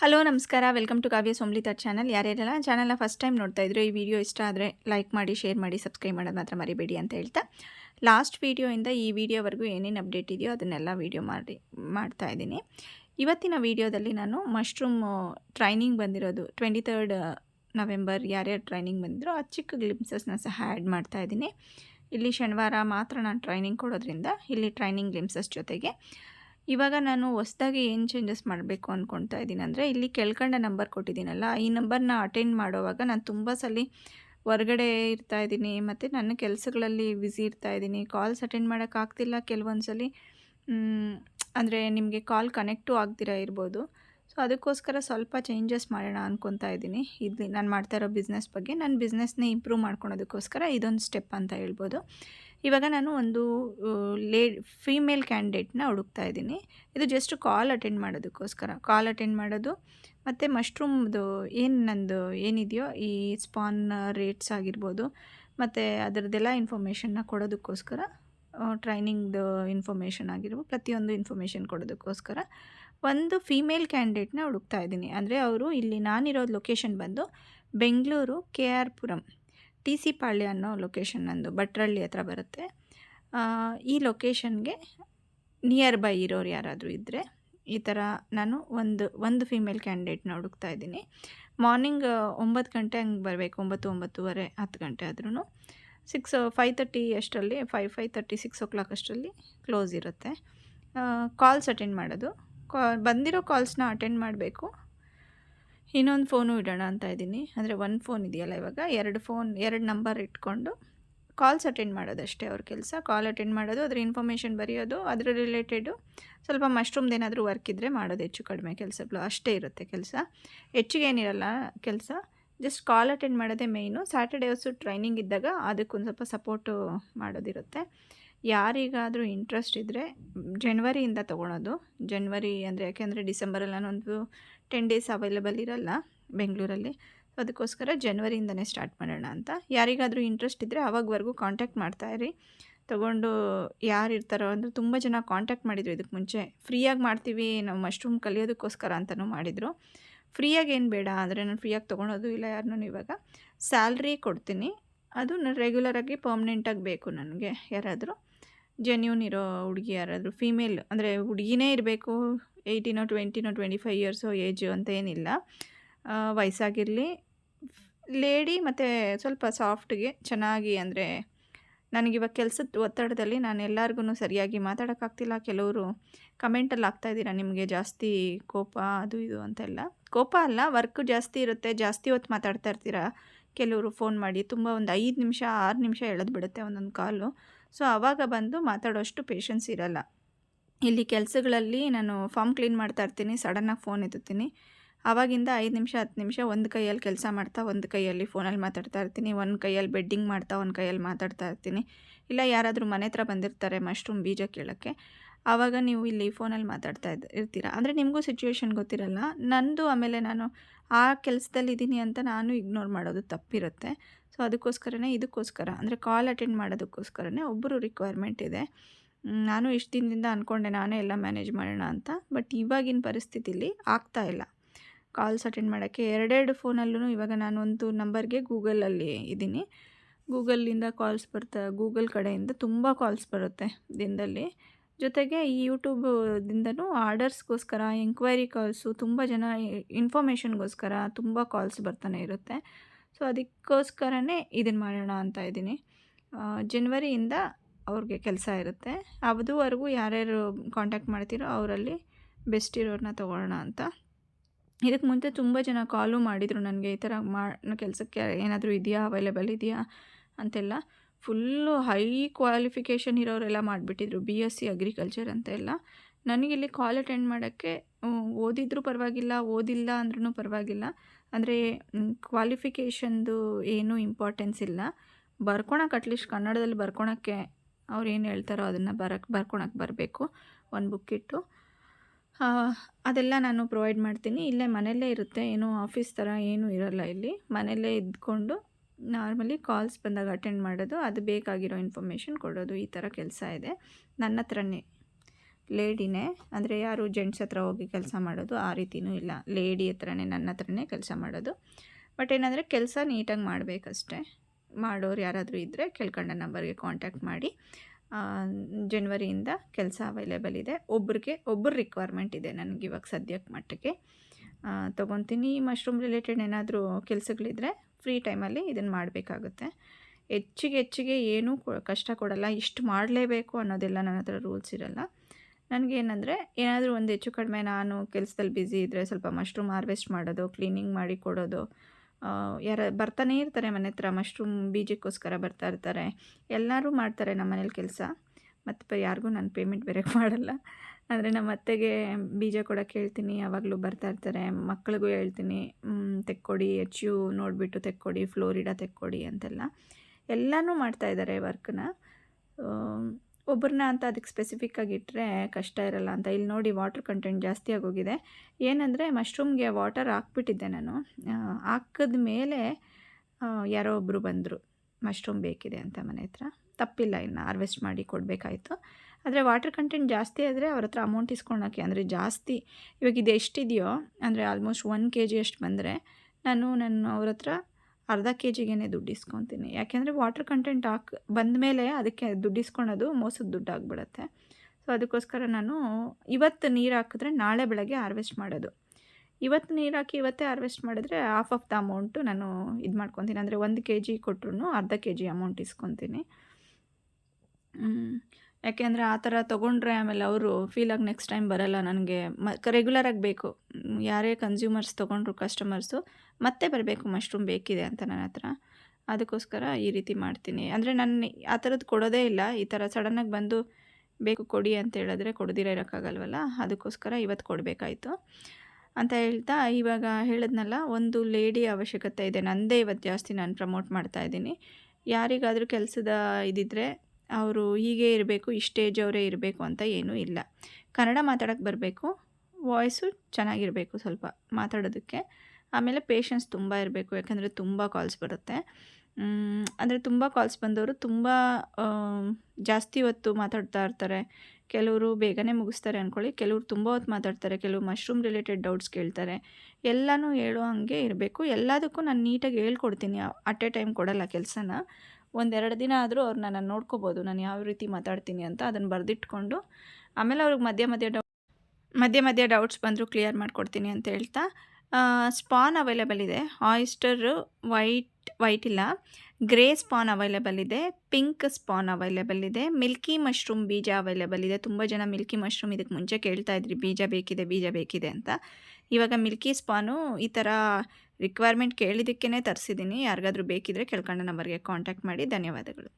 Hello, ನಮಸ್ಕಾರ. Welcome to Kavya Somlita channel. ಯಾರ್ಯಾರೆಲ್ಲ ಚಾನಲ್ನ first time ನೋಡ್ತಾ ಇದ್ರು ಈ ವಿಡಿಯೋ ಇಷ್ಟ ಆದರೆ ಲೈಕ್ ಮಾಡಿ, ಶೇರ್ ಮಾಡಿ, ಸಬ್ಸ್ಕ್ರೈಬ್ ಮಾಡೋದು ಮಾತ್ರ ಮರಿಬೇಡಿ ಅಂತ ಹೇಳ್ತಾ. ಲಾಸ್ಟ್ ವೀಡಿಯೋಯಿಂದ ಈ ವಿಡಿಯೋವರೆಗೂ ಏನೇನು ಅಪ್ಡೇಟ್ ಇದೆಯೋ ಅದನ್ನೆಲ್ಲ ವೀಡಿಯೋ ಮಾಡಿ, ಮಾಡ್ತಾ ಇದ್ದೀನಿ. ಇವತ್ತಿನ ವಿಡಿಯೋದಲ್ಲಿ ನಾನು ಮಶ್ರೂಮ್ ಟ್ರೈನಿಂಗ್ ಬಂದಿರೋದು ಟ್ವೆಂಟಿ ತರ್ಡ್ ನವೆಂಬರ್. ಯಾರ್ಯಾರು ಟ್ರೈನಿಂಗ್ ಬಂದಿರೋ ಆ ಚಿಕ್ಕ ಗ್ಲಿಮ್ಸಸ್ನ ಸಹ ಆ್ಯಡ್ ಮಾಡ್ತಾ ಇದ್ದೀನಿ. ಇಲ್ಲಿ ಶನಿವಾರ ಮಾತ್ರ ನಾನು ಟ್ರೈನಿಂಗ್ ಕೊಡೋದ್ರಿಂದ ಇಲ್ಲಿ ಟ್ರೈನಿಂಗ್ ಗ್ಲಿಮ್ಸಸ್ ಜೊತೆಗೆ. ಇವಾಗ ನಾನು ಹೊಸ್ದಾಗಿ ಏನು ಚೇಂಜಸ್ ಮಾಡಬೇಕು ಅಂದ್ಕೊಳ್ತಾ ಇದ್ದೀನಿ ಅಂದರೆ, ಇಲ್ಲಿ ಕೆಳ್ಕಂಡ ನಂಬರ್ ಕೊಟ್ಟಿದ್ದೀನಲ್ಲ, ಈ ನಂಬರ್ನ ಅಟೆಂಡ್ ಮಾಡುವಾಗ ನಾನು ತುಂಬ ಸಲ ಹೊರಗಡೆ ಇರ್ತಾ ಇದ್ದೀನಿ, ಮತ್ತು ನನ್ನ ಕೆಲಸಗಳಲ್ಲಿ ಬ್ಯುಸಿ ಇರ್ತಾ ಇದ್ದೀನಿ ಕಾಲ್ಸ್ ಅಟೆಂಡ್ ಮಾಡೋಕ್ಕಾಗ್ತಿಲ್ಲ ಕೆಲವೊಂದು ಸಲ ಅಂದರೆ ನಿಮಗೆ ಕಾಲ್ ಕನೆಕ್ಟು ಆಗ್ದಿರ ಇರ್ಬೋದು. ಸೊ ಅದಕ್ಕೋಸ್ಕರ ಸ್ವಲ್ಪ ಚೇಂಜಸ್ ಮಾಡೋಣ ಅಂದ್ಕೊತಾ ಇದ್ದೀನಿ. ಇದು ನಾನು ಮಾಡ್ತಾ ಇರೋ ಬಿಸ್ನೆಸ್ ಬಗ್ಗೆ ನನ್ನ ಬಿಸ್ನೆಸ್ನೇ ಇಂಪ್ರೂವ್ ಮಾಡ್ಕೊಳೋದಕ್ಕೋಸ್ಕರ ಇದೊಂದು ಸ್ಟೆಪ್ ಅಂತ ಹೇಳ್ಬೋದು. ಇವಾಗ ನಾನು ಒಂದು ಲೇ ಫೀಮೇಲ್ ಕ್ಯಾಂಡಿಡೇಟ್ನ ಹುಡುಕ್ತಾ ಇದ್ದೀನಿ. ಇದು ಜಸ್ಟ್ ಕಾಲ್ ಅಟೆಂಡ್ ಮಾಡೋದಕ್ಕೋಸ್ಕರ. ಕಾಲ್ ಅಟೆಂಡ್ ಮಾಡೋದು, ಮತ್ತು ಮಶ್ರೂಮ್ದು ಏನು ನಂದು ಏನಿದೆಯೋ ಈ ಸ್ಪಾನ್ ರೇಟ್ಸ್ ಆಗಿರ್ಬೋದು, ಮತ್ತು ಅದರದ್ದೆಲ್ಲ ಇನ್ಫಾರ್ಮೇಷನ್ನ ಕೊಡೋದಕ್ಕೋಸ್ಕರ ಟ್ರೈನಿಂಗ್ದು ಇನ್ಫಾರ್ಮೇಷನ್ ಆಗಿರ್ಬೋದು, ಪ್ರತಿಯೊಂದು ಇನ್ಫಾರ್ಮೇಷನ್ ಕೊಡೋದಕ್ಕೋಸ್ಕರ ಒಂದು ಫೀಮೇಲ್ ಕ್ಯಾಂಡಿಡೇಟ್ನ ಹುಡುಕ್ತಾ ಇದ್ದೀನಿ. ಅಂದರೆ ಅವರು ಇಲ್ಲಿ ನಾನಿರೋದು ಲೊಕೇಶನ್ ಬಂದು Bengaluru, K R Puram. T C Palya ಅನ್ನೋ ಲೊಕೇಶನ್ ನಂದು, ಭಟ್ರಳ್ಳಿ ಹತ್ರ ಬರುತ್ತೆ. ಈ ಲೊಕೇಶನ್ಗೆ ನಿಯರ್ ಬೈ ಇರೋರು ಯಾರಾದರೂ ಇದ್ದರೆ ಈ ಥರ ನಾನು ಒಂದು ಒಂದು ಫೀಮೇಲ್ ಕ್ಯಾಂಡಿಡೇಟ್ನ ಹುಡುಕ್ತಾ ಇದ್ದೀನಿ. ಮಾರ್ನಿಂಗ್ ಒಂಬತ್ತು ಗಂಟೆ ಹಂಗೆ ಬರಬೇಕು, ಒಂಬತ್ತು, ಒಂಬತ್ತುವರೆ, ಹತ್ತು ಗಂಟೆ ಆದ್ರೂ ಸಿಕ್ಸ್ ಫೈವ್ ತರ್ಟಿ ಅಷ್ಟರಲ್ಲಿ five five thirty six o'clock ಅಷ್ಟರಲ್ಲಿ ಕ್ಲೋಸ್ ಇರುತ್ತೆ. ಕಾಲ್ಸ್ ಅಟೆಂಡ್ ಮಾಡೋದು. ಕಾ ಬಂದಿರೋ ಕಾಲ್ಸ್ನ ಅಟೆಂಡ್ ಮಾಡಬೇಕು. ಇನ್ನೊಂದು ಫೋನು ಇಡೋಣ ಅಂತ ಇದ್ದೀನಿ. ಅಂದರೆ ಒಂದು ಫೋನ್ ಇದೆಯಲ್ಲ ಇವಾಗ. ಎರಡು ಫೋನ್ ಎರಡು ನಂಬರ್ ಇಟ್ಕೊಂಡು ಕಾಲ್ಸ್ ಅಟೆಂಡ್ ಮಾಡೋದಷ್ಟೇ ಅವ್ರ ಕೆಲಸ. ಕಾಲ್ ಅಟೆಂಡ್ ಮಾಡೋದು, ಅದ್ರ ಇನ್ಫಾರ್ಮೇಷನ್ ಬರೆಯೋದು, ಅದ್ರ ರಿಲೇಟೆಡು ಸ್ವಲ್ಪ ಮಶ್ರೂಮ್ದು ಏನಾದರೂ ವರ್ಕ್ ಇದ್ದರೆ ಮಾಡೋದು ಹೆಚ್ಚು ಕಡಿಮೆ ಕೆಲಸಗಳು ಅಷ್ಟೇ ಇರುತ್ತೆ ಕೆಲಸ. ಹೆಚ್ಚಿಗೆ ಏನಿರಲ್ಲ ಕೆಲಸ. ಜಸ್ಟ್ ಕಾಲ್ ಅಟೆಂಡ್ ಮಾಡೋದೇ ಮೇಯ್ನು ಸ್ಯಾಟರ್ಡೇ ಹೊಸು ಟ್ರೈನಿಂಗ್ ಇದ್ದಾಗ ಅದಕ್ಕೊಂದು ಸ್ವಲ್ಪ ಸಪೋರ್ಟು ಮಾಡೋದಿರುತ್ತೆ. ಯಾರಿಗಾದರೂ ಇಂಟ್ರೆಸ್ಟ್ ಇದ್ದರೆ ಜನ್ವರಿಯಿಂದ ತೊಗೊಳೋದು. ಜನ್ವರಿ ಅಂದರೆ ಯಾಕೆಂದರೆ ಡಿಸೆಂಬರಲ್ಲಿ ನಾನೊಂದು ಟೆನ್ ಡೇಸ್ ಅವೈಲೇಬಲ್ ಇರಲ್ಲ ಬೆಂಗಳೂರಲ್ಲಿ. ಅದಕ್ಕೋಸ್ಕರ ಜನ್ವರಿಯಿಂದನೇ ಸ್ಟಾರ್ಟ್ ಮಾಡೋಣ ಅಂತ. ಯಾರಿಗಾದರೂ ಇಂಟ್ರೆಸ್ಟ್ ಇದ್ದರೆ ಅವಾಗವರೆಗೂ ಕಾಂಟ್ಯಾಕ್ಟ್ ಮಾಡ್ತಾಯಿರಿ ತೊಗೊಂಡು ಯಾರು ಇರ್ತಾರೋ ಅಂದರೆ ತುಂಬ ಜನ ಕಾಂಟ್ಯಾಕ್ಟ್ ಮಾಡಿದರು ಇದಕ್ಕೆ ಮುಂಚೆ. ಫ್ರೀಯಾಗಿ ಮಾಡ್ತೀವಿ, ನಾವು ಮಶ್ರೂಮ್ ಕಲಿಯೋದಕ್ಕೋಸ್ಕರ ಅಂತಲೂ ಮಾಡಿದರು. ಫ್ರೀಯಾಗಿ ಏನು ಬೇಡ ಅಂದರೆ ನಾನು ಫ್ರೀಯಾಗಿ ತೊಗೊಳೋದು ಇಲ್ಲ ಯಾರನ್ನೂ ಇವಾಗ. ಸ್ಯಾಲ್ರಿ ಕೊಡ್ತೀನಿ. ಅದು ನಾನು ರೆಗ್ಯುಲರಾಗಿ ಪರ್ಮನೆಂಟಾಗಿ ಬೇಕು ನನಗೆ ಯಾರಾದರೂ. ಜೆನ್ಯೂನ್ ಇರೋ ಹುಡುಗಿ ಯಾರಾದರೂ ಫೀಮೇಲ್ ಅಂದರೆ ಹುಡುಗಿನೇ ಇರಬೇಕು. ಏಯ್ಟೀನೋ ಟ್ವೆಂಟಿನೋ ಟ್ವೆಂಟಿ ಫೈವ್ ಇಯರ್ಸೋ ಏಜು ಅಂತ ಏನಿಲ್ಲ. ವಯಸ್ಸಾಗಿರಲಿ, ಲೇಡಿ ಮತ್ತು ಸ್ವಲ್ಪ ಸಾಫ್ಟ್ಗೆ ಚೆನ್ನಾಗಿ ಅಂದರೆ ನನಗಿವಾಗ ಕೆಲಸದ ಒತ್ತಡದಲ್ಲಿ ನಾನು ಎಲ್ಲರಿಗೂ ಸರಿಯಾಗಿ ಮಾತಾಡೋಕ್ಕಾಗ್ತಿಲ್ಲ. ಕೆಲವರು ಕಮೆಂಟಲ್ಲಿ ಆಗ್ತಾಯಿದ್ದೀರಾ ನಿಮಗೆ ಜಾಸ್ತಿ ಕೋಪ, ಅದು ಇದು ಅಂತೆಲ್ಲ. ಕೋಪ ಅಲ್ಲ ವರ್ಕ್ ಜಾಸ್ತಿ ಇರುತ್ತೆ, ಜಾಸ್ತಿ ಹೊತ್ತು ಮಾತಾಡ್ತಾ ಇರ್ತೀರಾ? ಕೆಲವರು ಫೋನ್ ಮಾಡಿ, ತುಂಬ ಒಂದು ಐದು ನಿಮಿಷ, ಆರು ನಿಮಿಷ ಎಳೆದು ಬಿಡುತ್ತೆ ಒಂದೊಂದು ಕಾಲು ಸೊ ಆವಾಗ ಬಂದು ಮಾತಾಡೋಷ್ಟು ಪೇಷನ್ಸ್ ಇರಲ್ಲ. ಇಲ್ಲಿ ಕೆಲಸಗಳಲ್ಲಿ ನಾನು ಫಾರ್ಮ್ ಕ್ಲೀನ್ ಮಾಡ್ತಾ ಇರ್ತೀನಿ, ಸಡನ್ನಾಗಿ ಫೋನ್ ಎತ್ತುತ್ತೀನಿ. ಆವಾಗಿಂದ ಐದು ನಿಮಿಷ, ಹತ್ತು ನಿಮಿಷ ಒಂದು ಕೈಯಲ್ಲಿ ಕೆಲಸ ಮಾಡ್ತಾ, ಒಂದು ಕೈಯಲ್ಲಿ ಫೋನಲ್ಲಿ ಮಾತಾಡ್ತಾ ಇರ್ತೀನಿ, ಒಂದು ಕೈಯಲ್ಲಿ ಬೆಡ್ಡಿಂಗ್ ಮಾಡ್ತಾ, ಒಂದು ಕೈಯಲ್ಲಿ ಮಾತಾಡ್ತಾ ಇರ್ತೀನಿ. ಇಲ್ಲ ಯಾರಾದರೂ ಮನೆ ಹತ್ರ ಬಂದಿರ್ತಾರೆ ಮಶ್ರೂಮ್ ಬೀಜ ಕೇಳೋಕ್ಕೆ ಆವಾಗ ನೀವು ಇಲ್ಲಿ ಫೋನಲ್ಲಿ ಮಾತಾಡ್ತಾ ಇದ್ದ ಇರ್ತೀರ? ಅಂದರೆ ನಿಮಗೂ ಸಿಚುವೇಶನ್ ಗೊತ್ತಿರಲ್ಲ. ನಂದು ಆಮೇಲೆ ನಾನು ಆ ಕೆಲಸದಲ್ಲಿ ಇದ್ದೀನಿ ಅಂತ ನಾನು ಇಗ್ನೋರ್ ಮಾಡೋದು ತಪ್ಪಿರುತ್ತೆ. ಸೊ ಅದಕ್ಕೋಸ್ಕರನೇ ಇದಕ್ಕೋಸ್ಕರ, ಅಂದರೆ ಕಾಲ್ ಅಟೆಂಡ್ ಮಾಡೋದಕ್ಕೋಸ್ಕರನೇ ಒಬ್ಬರು ರಿಕ್ವೈರ್ಮೆಂಟ್ ಇದೆ. ನಾನು ಇಷ್ಟು ದಿನದಿಂದ ಅಂದ್ಕೊಂಡೆ ನಾನೇ ಎಲ್ಲ ಮ್ಯಾನೇಜ್ ಮಾಡೋಣ ಅಂತ ಬಟ್ ಇವಾಗಿನ ಪರಿಸ್ಥಿತಿಲಿ ಆಗ್ತಾ ಇಲ್ಲ. ಕಾಲ್ಸ್ ಅಟೆಂಡ್ ಮಾಡೋಕ್ಕೆ ಎರಡೆರಡು ಫೋನಲ್ಲೂ ಇವಾಗ ನಾನು ಒಂದು ನಂಬರ್ಗೆ ಗೂಗಲಲ್ಲಿ ಇದ್ದೀನಿ. ಗೂಗಲಿಂದ ಕಾಲ್ಸ್ ಬರ್ತಾ, ಗೂಗಲ್ ಕಡೆಯಿಂದ ತುಂಬ ಕಾಲ್ಸ್ ಬರುತ್ತೆ ದಿನದಲ್ಲಿ. ಜೊತೆಗೆ ಈ ಯೂಟ್ಯೂಬ್ದಿಂದನೂ ಆರ್ಡರ್ಸ್ಗೋಸ್ಕರ ಎಂಕ್ವೈರಿ ಕಾಲ್ಸು ತುಂಬ ಜನ ಇನ್ಫಾರ್ಮೇಷನ್ಗೋಸ್ಕರ ತುಂಬ ಕಾಲ್ಸ್ ಬರ್ತಾನೆ ಇರುತ್ತೆ. ಸೊ ಅದಕ್ಕೋಸ್ಕರನೇ ಇದನ್ನು ಮಾಡೋಣ ಅಂತ ಇದ್ದೀನಿ. ಜನ್ವರಿಯಿಂದ ಅವ್ರಿಗೆ ಕೆಲಸ ಇರುತ್ತೆ. ಅದುವರೆಗೂ ಯಾರ್ಯಾರು ಕಾಂಟ್ಯಾಕ್ಟ್ ಮಾಡ್ತೀರೋ ಅವರಲ್ಲಿ ಬೆಸ್ಟ್ ಇರೋರನ್ನ ತೊಗೊಳ್ಳೋಣ ಅಂತ. ಇದಕ್ಕೆ ಮುಂಚೆ ತುಂಬ ಜನ ಕಾಲು ಮಾಡಿದರು ನನಗೆ, ಈ ಥರ ಮಾ ಕೆಲಸಕ್ಕೆ ಏನಾದರೂ ಇದೆಯಾ ಅವೈಲೇಬಲ್ ಇದೆಯಾ ಅಂತೆಲ್ಲ. ಫುಲ್ಲು ಹೈ ಕ್ವಾಲಿಫಿಕೇಷನ್ ಇರೋರೆಲ್ಲ ಮಾಡಿಬಿಟ್ಟಿದ್ರು ಬಿ ಎಸ್ ಸಿ ಅಗ್ರಿಕಲ್ಚರ್ ಅಂತೆಲ್ಲ ನನಗಿಲ್ಲಿ ಕಾಲ್ ಅಟೆಂಡ್ ಮಾಡೋಕ್ಕೆ ಓದಿದ್ರೂ ಪರವಾಗಿಲ್ಲ, ಓದಿಲ್ಲ ಅಂದ್ರೂ ಪರವಾಗಿಲ್ಲ. ಅಂದರೆ ಕ್ವಾಲಿಫಿಕೇಷನ್ದು ಏನೂ ಇಂಪಾರ್ಟೆನ್ಸ್ ಇಲ್ಲ. ಬರ್ಕೊಳಕ್ಕೆ ಅಟ್ಲೀಸ್ಟ್ ಕನ್ನಡದಲ್ಲಿ ಬರ್ಕೊಳಕ್ಕೆ ಅವ್ರು ಏನು ಹೇಳ್ತಾರೋ ಅದನ್ನು ಬರಕ್ಕೆ ಬರ್ಕೊಳಕ್ಕೆ ಬರಬೇಕು. ಒಂದು ಬುಕ್ ಇಟ್ಟು. ಅದೆಲ್ಲ ನಾನು ಪ್ರೊವೈಡ್ ಮಾಡ್ತೀನಿ. ಇಲ್ಲೇ ಮನೆಯಲ್ಲೇ ಇರುತ್ತೆ. ಏನೂ ಆಫೀಸ್ ಥರ ಏನೂ ಇರೋಲ್ಲ ಇಲ್ಲಿ. ಮನೆಯಲ್ಲೇ ಇದ್ಕೊಂಡು ನಾರ್ಮಲಿ ಕಾಲ್ಸ್ ಬಂದಾಗ ಅಟೆಂಡ್ ಮಾಡೋದು. ಅದು ಬೇಕಾಗಿರೋ ಇನ್ಫಾರ್ಮೇಷನ್ ಕೊಡೋದು. ಈ ಥರ ಕೆಲಸ ಇದೆ. ನನ್ನ ಹತ್ರನೇ. ಲೇಡಿನೇ. ಅಂದರೆ ಯಾರು ಜೆಂಟ್ಸ್ ಹತ್ರ ಹೋಗಿ ಕೆಲಸ ಮಾಡೋದು, ಆ ರೀತಿಯೂ ಇಲ್ಲ. ಲೇಡಿ ಹತ್ರನೇ, ನನ್ನ ಹತ್ರನೇ ಕೆಲಸ ಮಾಡೋದು. ಬಟ್ ಏನಂದರೆ ಕೆಲಸ ನೀಟಾಗಿ ಮಾಡಬೇಕಷ್ಟೆ. ಮಾಡೋರು ಯಾರಾದರೂ ಇದ್ದರೆ ಕೆಳ್ಕೊಂಡ ನಂಬರ್ಗೆ ಕಾಂಟ್ಯಾಕ್ಟ್ ಮಾಡಿ. ಜನ್ವರಿಯಿಂದ ಕೆಲಸ ಅವೈಲೇಬಲ್ ಇದೆ. ಒಬ್ರಿಗೆ ಒಬ್ಬರು ರಿಕ್ವೈರ್ಮೆಂಟ್ ಇದೆ ನನಗೆ ಇವಾಗ ಸದ್ಯಕ್ಕೆ ಮಟ್ಟಕ್ಕೆ. ತೊಗೊತೀನಿ. ಮಶ್ರೂಮ್ ರಿಲೇಟೆಡ್ ಏನಾದರೂ ಕೆಲಸಗಳಿದ್ರೆ ಫ್ರೀ ಟೈಮಲ್ಲಿ ಇದನ್ನು ಮಾಡಬೇಕಾಗುತ್ತೆ. ಹೆಚ್ಚಿಗೆ ಹೆಚ್ಚಿಗೆ ಏನೂ ಕಷ್ಟ ಕೊಡಲ್ಲ. ಇಷ್ಟು ಮಾಡಲೇಬೇಕು ಅನ್ನೋದೆಲ್ಲ ನನ್ನ ಹತ್ರ ರೂಲ್ಸ್ ಇರಲ್ಲ. ನನಗೇನಂದರೆ ಏನಾದರೂ ಒಂದು ಹೆಚ್ಚು ಕಡಿಮೆ ನಾನು ಕೆಲಸದಲ್ಲಿ ಬ್ಯುಸಿ ಇದ್ದರೆ ಸ್ವಲ್ಪ ಮಶ್ರೂಮ್ ಹಾರ್ವೆಸ್ಟ್ ಮಾಡೋದು ಕ್ಲೀನಿಂಗ್ ಮಾಡಿ ಕೊಡೋದು ಯಾರ, ಬರ್ತಾನೇ ಇರ್ತಾರೆ ಮನೆ ಹತ್ರ ಮಶ್ರೂಮ್ ಬೀಜಕ್ಕೋಸ್ಕರ ಬರ್ತಾ ಇರ್ತಾರೆ. ಎಲ್ಲರೂ ಮಾಡ್ತಾರೆ ನಮ್ಮ ಮನೇಲಿ ಕೆಲಸ. ಮತ್ತು ಯಾರಿಗೂ ನಾನು ಪೇಮೆಂಟ್ ಬೇರೆ ಮಾಡಲ್ಲ. ಅಂದರೆ ನಮ್ಮ ಅತ್ತೆಗೆ ಬೀಜ ಕೊಡೋಕೆ ಹೇಳ್ತೀನಿ ಯಾವಾಗಲೂ ಬರ್ತಾ ಇರ್ತಾರೆ. ಮಕ್ಳಿಗೂ ಹೇಳ್ತೀನಿ ತೆಕ್ಕೊಡಿ ಎಚ್ ಯು ನೋಡಿಬಿಟ್ಟು ತೆಕ್ಕೊಡಿ ಫ್ಲೋರಿಡಾ ತೆಕ್ಕೊಡಿ ಅಂತೆಲ್ಲ. ಎಲ್ಲನೂ ಮಾಡ್ತಾ ಇದ್ದಾರೆ ವರ್ಕ್ನ ಒಬ್ಬರನ್ನ ಅಂತ ಅದಕ್ಕೆ ಸ್ಪೆಸಿಫಿಕ್ಕಾಗಿ ಇಟ್ಟರೆ ಕಷ್ಟ ಇರಲ್ಲ ಅಂತ. ಇಲ್ಲಿ ನೋಡಿ ವಾಟರ್ ಕಂಟೆಂಟ್ ಜಾಸ್ತಿ ಆಗೋಗಿದೆ. ಏನಂದರೆ ಮಶ್ರೂಮ್ಗೆ ವಾಟರ್ ಹಾಕ್ಬಿಟ್ಟಿದ್ದೆ ನಾನು. ಹಾಕಿದ ಮೇಲೆ ಯಾರೋ ಒಬ್ಬರು ಬಂದರು. ಮಶ್ರೂಮ್ ಬೇಕಿದೆ ಅಂತ ಮನೆ ಹತ್ರ. ತಪ್ಪಿಲ್ಲ, ಇನ್ನು ಹಾರ್ವೆಸ್ಟ್ ಮಾಡಿ ಕೊಡಬೇಕಾಯಿತು. ಆದರೆ ವಾಟರ್ ಕಂಟೆಂಟ್ ಜಾಸ್ತಿ ಆದರೆ ಅವ್ರ ಹತ್ರ ಅಮೌಂಟ್ ಇಸ್ಕೊಳಕ್ಕೆ ಅಂದರೆ ಜಾಸ್ತಿ. ಇವಾಗ ಇದು ಎಷ್ಟಿದೆಯೋ, ಅಂದರೆ ಆಲ್ಮೋಸ್ಟ್ ಒನ್ ಕೆ ಜಿ ಅಷ್ಟು ಬಂದರೆ, ನಾನು ನನ್ನ ಅವ್ರ ಹತ್ರ ಅರ್ಧ ಕೆ ಜಿಗೇ ದುಡ್ಡು ಇಸ್ಕೊತೀನಿ. ಯಾಕೆಂದರೆ ವಾಟರ್ ಕಂಟೆಂಟ್ ಹಾಕಿ, ಬಂದಮೇಲೆ ಅದಕ್ಕೆ ದುಡ್ಡು ಇಸ್ಕೊಳೋದು ಮೋಸದ ದುಡ್ಡು ಆಗಿಬಿಡುತ್ತೆ. ಸೊ ಅದಕ್ಕೋಸ್ಕರ ನಾನು ಇವತ್ತು ನೀರು ಹಾಕಿದ್ರೆ ನಾಳೆ ಬೆಳಗ್ಗೆ ಹಾರ್ವೆಸ್ಟ್ ಮಾಡೋದು. ಇವತ್ತು ನೀರು ಹಾಕಿ ಇವತ್ತೇ ಹಾರ್ವೆಸ್ಟ್ ಮಾಡಿದ್ರೆ ಹಾಫ್ ಆಫ್ ದ ಅಮೌಂಟು ನಾನು ಇದು ಮಾಡ್ಕೊತೀನಿ. ಅಂದರೆ ಒಂದು ಕೆ ಜಿ ಕೊಟ್ಟರು ಅರ್ಧ ಕೆ ಜಿ ಅಮೌಂಟ್ ಇಸ್ಕೊತೀನಿ. ಯಾಕೆಂದರೆ ಆ ಥರ ತೊಗೊಂಡ್ರೆ ಆಮೇಲೆ ಅವರು ಫೀಲಾಗಿ ನೆಕ್ಸ್ಟ್ ಟೈಮ್ ಬರಲ್ಲ ನನಗೆ. ಮ ರೆಗ್ಯುಲರಾಗಿ ಬೇಕು. ಯಾರೇ ಕನ್ಸ್ಯೂಮರ್ಸ್ ತೊಗೊಂಡ್ರು ಕಸ್ಟಮರ್ಸು ಮತ್ತೆ ಬರಬೇಕು ಮಶ್ರೂಮ್ ಬೇಕಿದೆ ಅಂತ ನನ್ನ ಹತ್ರ. ಅದಕ್ಕೋಸ್ಕರ ಈ ರೀತಿ ಮಾಡ್ತೀನಿ. ಅಂದರೆ ನಾನು ಆ ಥರದ್ದು ಕೊಡೋದೇ ಇಲ್ಲ. ಈ ಥರ ಸಡನ್ನಾಗಿ ಬಂದು ಬೇಕು ಕೊಡಿ ಅಂತ ಹೇಳಿದ್ರೆ ಕೊಡದಿರ ಇರೋಕ್ಕಾಗಲ್ವಲ್ಲ? ಅದಕ್ಕೋಸ್ಕರ ಇವತ್ತು ಕೊಡಬೇಕಾಯಿತು. ಅಂತ ಹೇಳ್ತಾ ಇವಾಗ ಹೇಳಿದ್ನಲ್ಲ, ಒಂದು ಲೇಡಿ ಅವಶ್ಯಕತೆ ಇದೆ. ನನ್ನದೇ ಇವತ್ತು ಜಾಸ್ತಿ ನಾನು ಪ್ರಮೋಟ್ ಮಾಡ್ತಾ ಇದ್ದೀನಿ. ಯಾರಿಗಾದರೂ ಕೆಲಸದ ಇದಿದ್ದರೆ ಅವರು ಹೀಗೆ ಇರಬೇಕು ಇಷ್ಟೇಜ್ ಅವರೇ ಇರಬೇಕು ಅಂತ ಏನೂ ಇಲ್ಲ. ಕನ್ನಡ ಮಾತಾಡೋಕ್ಕೆ ಬರಬೇಕು, ವಾಯ್ಸು ಚೆನ್ನಾಗಿರಬೇಕು ಸ್ವಲ್ಪ ಮಾತಾಡೋದಕ್ಕೆ. ಆಮೇಲೆ ಪೇಷನ್ಸ್ ತುಂಬ ಇರಬೇಕು, ಯಾಕಂದರೆ ತುಂಬ ಕಾಲ್ಸ್ ಬರುತ್ತೆ. ಅಂದರೆ ತುಂಬ ಕಾಲ್ಸ್ ಬಂದವರು ತುಂಬ ಜಾಸ್ತಿ ಹೊತ್ತು ಮಾತಾಡ್ತಾ ಇರ್ತಾರೆ. ಕೆಲವರು ಬೇಗನೆ ಮುಗಿಸ್ತಾರೆ ಅಂದ್ಕೊಳ್ಳಿ ಕೆಲವರು ತುಂಬ ಹೊತ್ತು ಮಾತಾಡ್ತಾರೆ, ಕೆಲವರು ಮಶ್ರೂಮ್ ರಿಲೇಟೆಡ್ ಡೌಟ್ಸ್ ಕೇಳ್ತಾರೆ. ಎಲ್ಲನೂ ಹೇಳೋ ಹಂಗೆ ಇರಬೇಕು. ಎಲ್ಲದಕ್ಕೂ ನಾನು ನೀಟಾಗಿ ಹೇಳ್ಕೊಡ್ತೀನಿ ಅಟ್ ಎ ಟೈಮ್ ಕೊಡಲ್ಲ ಕೆಲಸನ. ಒಂದೆರಡು ದಿನ ಆದರೂ ಅವ್ರು ನಾನು ನೋಡ್ಕೋಬೋದು, ನಾನು ಯಾವ ರೀತಿ ಮಾತಾಡ್ತೀನಿ ಅಂತ ಅದನ್ನು ಬರೆದಿಟ್ಕೊಂಡು ಆಮೇಲೆ ಅವ್ರಿಗೆ ಮಧ್ಯ ಮಧ್ಯ ಡೌ, ಮಧ್ಯ ಮಧ್ಯ ಡೌಟ್ಸ್ ಬಂದರೂ ಕ್ಲಿಯರ್ ಮಾಡಿಕೊಡ್ತೀನಿ ಅಂತ ಹೇಳ್ತಾ ಸ್ಪಾನ್ ಅವೈಲೇಬಲ್ ಇದೆ, ಆಯಿಸ್ಟರು ವೈಟ್ ವೈಟ್ ಇಲ್ಲ, ಗ್ರೇ ಸ್ಪಾನ್ ಅವೈಲೇಬಲ್ ಇದೆ, ಪಿಂಕ್ ಸ್ಪಾನ್ ಅವೈಲೇಬಲ್ ಇದೆ, ಮಿಲ್ಕಿ ಮಶ್ರೂಮ್ ಬೀಜ ಅವೈಲೇಬಲ್ ಇದೆ, ತುಂಬ ಜನ ಮಿಲ್ಕಿ ಮಶ್ರೂಮ್ ಇದಕ್ಕೆ ಮುಂಚೆ ಕೇಳ್ತಾ ಇದ್ರಿ, ಬೀಜ ಬೇಕಿದೆ ಬೀಜ ಬೇಕಿದೆ ಅಂತ. ಇವಾಗ ಮಿಲ್ಕಿ ಸ್ಪಾನು ಈ ಥರ ರಿಕ್ವೈರ್ಮೆಂಟ್ ಕೇಳಿದ್ದಕ್ಕೇ ತರಿಸಿದ್ದೀನಿ ಯಾರಿಗಾದರೂ ಬೇಕಿದ್ರೆ ಕೆಳ್ಕೊಂಡ ನಂಬರ್ಗೆ ಕಾಂಟ್ಯಾಕ್ಟ್ ಮಾಡಿ. ಧನ್ಯವಾದಗಳು.